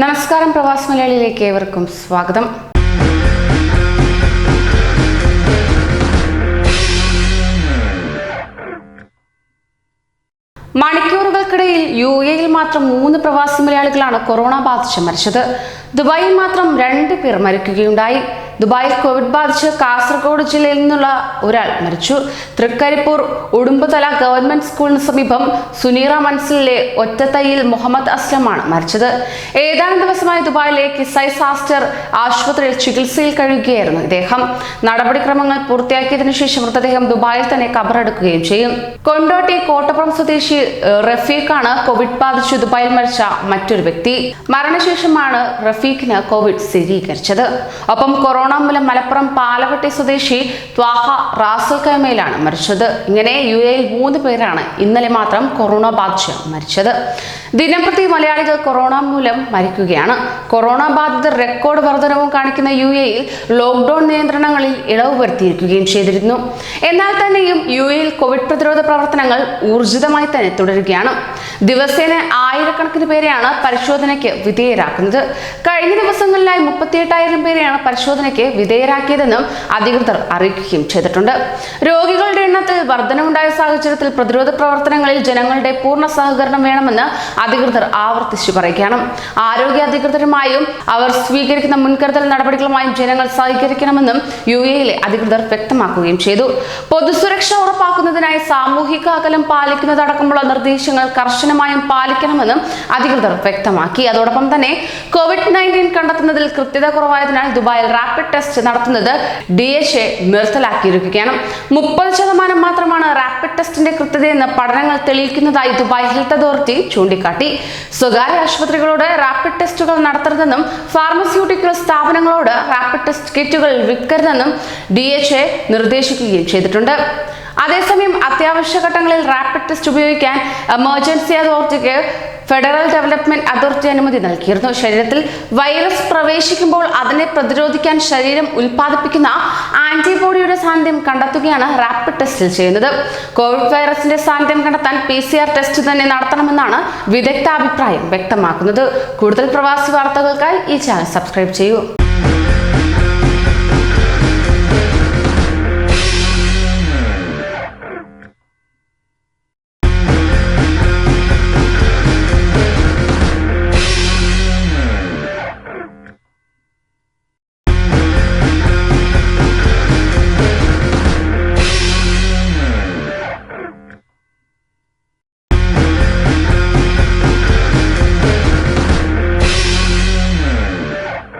നമസ്കാരം പ്രവാസ് മലയാളിയിലേക്ക് ഏവർക്കും സ്വാഗതം. മണിക്കൂറുകൾക്കിടയിൽ യു എയിൽ മാത്രം മൂന്ന് പ്രവാസി മലയാളികളാണ് കൊറോണ ബാധിച്ച് മരിച്ചത്. ദുബായിൽ മാത്രം രണ്ട് പേർ മരിക്കുകയുണ്ടായി. ദുബായിൽ കോവിഡ് ബാധിച്ച് കാസർഗോഡ് ജില്ലയിൽ നിന്നുള്ള ഒരാൾ മരിച്ചു. തൃക്കരിപ്പൂർ ഉടുമ്പുതല ഗവൺമെന്റ് സ്കൂളിന് സമീപം സുനീറ മൻസിലെ ഒറ്റത്തയ്യിൽ മുഹമ്മദ് അസ്ലമാണ് മരിച്ചത്. ഏതാനും ദിവസമായി ദുബായിലെ കിസൈ സാസ്റ്റർ ആശുപത്രിയിൽ ചികിത്സയിൽ കഴിയുകയായിരുന്നു ഇദ്ദേഹം. നടപടിക്രമങ്ങൾ പൂർത്തിയാക്കിയതിനു ശേഷം മൃതദേഹം ദുബായിൽ തന്നെ കബറെടുക്കുകയും ചെയ്യും. കൊണ്ടോട്ടി കോട്ടപ്പുറം സ്വദേശി റഫീഖാണ് കോവിഡ് ബാധിച്ച് ദുബായിൽ മരിച്ച മറ്റൊരു വ്യക്തി. മരണശേഷമാണ് റഫീഖിന് കോവിഡ് സ്ഥിരീകരിച്ചത്. ഒപ്പം കൊറോണ മൂലം മലപ്പുറം പാലവട്ടി സ്വദേശി ത്വാഹ റാസൽ കൈമയിലാണ് മരിച്ചത്. ഇങ്ങനെ യു എയിൽ മൂന്ന് പേരാണ് ഇന്നലെ മാത്രം കൊറോണ ബാധിച്ച് മരിച്ചത്. ദിനംപ്രതി മലയാളികൾ കൊറോണ മൂലം മരിക്കുകയാണ്. കൊറോണ ബാധിതർ റെക്കോർഡ് വർധനവും കാണിക്കുന്ന യു എയിൽ ലോക്ക്ഡൌൺ നിയന്ത്രണങ്ങളിൽ ഇളവ് വരുത്തിയിരിക്കുകയും ചെയ്തിരുന്നു. എന്നാൽ തന്നെയും യു എയിൽ കോവിഡ് പ്രതിരോധ പ്രവർത്തനങ്ങൾ ഊർജിതമായി തന്നെ തുടരുകയാണ്. ദിവസേന ആയിരക്കണക്കിന് പേരെയാണ് പരിശോധനയ്ക്ക് വിധേയരാക്കുന്നത്. കഴിഞ്ഞ ദിവസങ്ങളിലായി മുപ്പത്തിയെട്ടായിരം പേരെയാണ് പരിശോധനയ്ക്ക് വിധേയരാക്കിയതെന്നും അധികൃതർ അറിയിക്കുകയും ചെയ്തിട്ടുണ്ട്. രോഗികളുടെ എണ്ണത്തിൽ വർധനമുണ്ടായ സാഹചര്യത്തിൽ പ്രതിരോധ പ്രവർത്തനങ്ങളിൽ ജനങ്ങളുടെ പൂർണ സഹകരണം വേണമെന്ന് അധികൃതർ ആവർത്തിച്ചു പറയുകയാണ്. ആരോഗ്യ അധികൃതരുമായും അവർ സ്വീകരിക്കുന്ന മുൻകരുതൽ നടപടികളുമായും ജനങ്ങൾ സഹകരിക്കണമെന്നും യു എയിലെ അധികൃതർ വ്യക്തമാക്കുകയും ചെയ്തു. പൊതുസുരക്ഷ ഉറപ്പാക്കുന്നതിനായി സാമൂഹിക അകലം പാലിക്കുന്നതടക്കമുള്ള നിർദ്ദേശങ്ങൾ കർശനമായും പാലിക്കണമെന്നും അധികൃതർ വ്യക്തമാക്കി. അതോടൊപ്പം തന്നെ കോവിഡ് നയന്റീൻ കണ്ടെത്തുന്നതിൽ കൃത്യത കുറവായതിനാൽ ദുബായിൽ റാപ്പിഡ് ടെസ്റ്റ് നടത്തുന്നത് ഡി എച്ച് എ നിർത്തലാക്കിയിരിക്കുകയാണ്. മുപ്പത് ശതമാനം മാത്രമാണ് റാപ്പിഡ് ടെസ്റ്റിന്റെ കൃത്യതയെന്ന് പഠനങ്ങൾ തെളിയിക്കുന്നതായി ദുബായ് ഹെൽത്ത് അതോറിറ്റി ചൂണ്ടിക്കാട്ടി. സ്വകാര്യ ആശുപത്രികളോട് റാപ്പിഡ് ടെസ്റ്റുകൾ നടത്തരുതെന്നും ഫാർമസ്യൂട്ടിക്കൽ സ്ഥാപനങ്ങളോട് റാപ്പിഡ് ടെസ്റ്റ് കിറ്റുകൾ വിൽക്കരുതെന്നും ഡി എച്ച് എ നിർദ്ദേശിക്കുകയും ചെയ്തിട്ടുണ്ട്. അതേസമയം അത്യാവശ്യ ഘട്ടങ്ങളിൽ റാപ്പിഡ് ടെസ്റ്റ് ഉപയോഗിക്കാൻ എമർജൻസി അതോറിറ്റിക്ക് ഫെഡറൽ ഡെവലപ്മെന്റ് അതോറിറ്റി അനുമതി നൽകിയിരുന്നു. ശരീരത്തിൽ വൈറസ് പ്രവേശിക്കുമ്പോൾ അതിനെ പ്രതിരോധിക്കാൻ ശരീരം ഉൽപ്പാദിപ്പിക്കുന്ന ആന്റിബോഡിയുടെ സാന്നിധ്യം കണ്ടെത്തുകയാണ് റാപ്പിഡ് ടെസ്റ്റിൽ ചെയ്യുന്നത്. കോവിഡ് വൈറസിന്റെ സാന്നിധ്യം കണ്ടെത്താൻ പി സി ആർ ടെസ്റ്റ് തന്നെ നടത്തണമെന്നാണ് വിദഗ്ധ അഭിപ്രായം വ്യക്തമാക്കുന്നത്. കൂടുതൽ പ്രവാസി വാർത്തകൾക്കായി ഈ ചാനൽ സബ്സ്ക്രൈബ് ചെയ്യൂ.